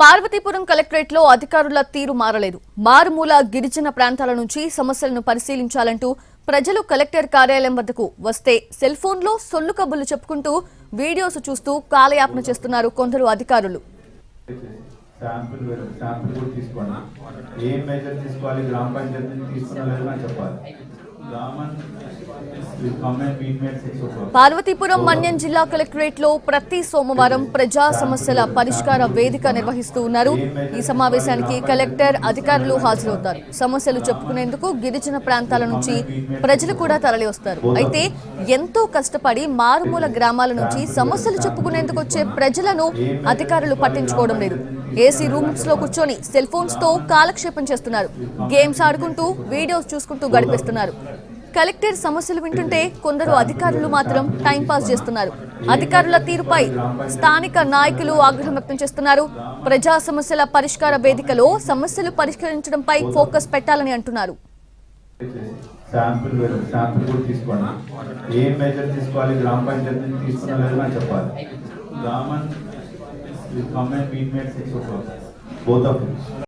పార్వతీపురం కలెక్టరేట్లో అధికారుల తీరు మారలేదు. మారుమూల గిరిజన ప్రాంతాల నుంచి సమస్యలను పరిశీలించాలంటూ ప్రజలు కలెక్టర్ కార్యాలయం వద్దకు వస్తే సెల్ ఫోన్లో సొల్లు కబుర్లు చెప్పుకుంటూ వీడియోస్ చూస్తూ కాలయాపన చేస్తున్నారు కొందరు అధికారులు. గ్రామ పంచాయతీ పార్వతీపురం మన్యం జిల్లా కలెక్టరేట్లో ప్రతి సోమవారం ప్రజా సమస్యల పరిష్కార వేదిక నిర్వహిస్తూ ఉన్నారు. ఈ సమావేశానికి కలెక్టర్ అధికారులు హాజరవుతారు. సమస్యలు చెప్పుకునేందుకు గిరిజన ప్రాంతాల నుంచి ప్రజలు కూడా తరలి వస్తారు అయితే ఎంతో కష్టపడి మారుమూల గ్రామాల నుంచి సమస్యలు చెప్పుకునేందుకు వచ్చే ప్రజలను అధికారులు పట్టించుకోవడం లేదు. ఏసీ రూమ్స్లో కూర్చొని సెల్ ఫోన్స్తో కాలక్షేపం చేస్తున్నారు. గేమ్స్ ఆడుకుంటూ వీడియోస్ చూసుకుంటూ గడిపేస్తున్నారు. కలెక్టర్ సమస్యలు వింటుంటే కొందరు అధికారులు మాత్రం టైంపాస్ చేస్తున్నారు. అధికారుల తీరుపై స్థానిక నాయకులు ఆగ్రహం వ్యక్తం చేస్తున్నారు. ప్రజా సమస్యల పరిష్కార వేదికలో సమస్యలు పరిష్కరించడంపై ఫోకస్ పెట్టాలని అంటున్నారు. శాంపుల్ శాంపుల్ కూడా తీసుకోండి. ఏం మెజర్ తీసుకోవాలి? గ్రామ పంచాయతీ నుంచి తీసుకున్నా నాకు చెప్పాలి. Meet mate six o'clock both of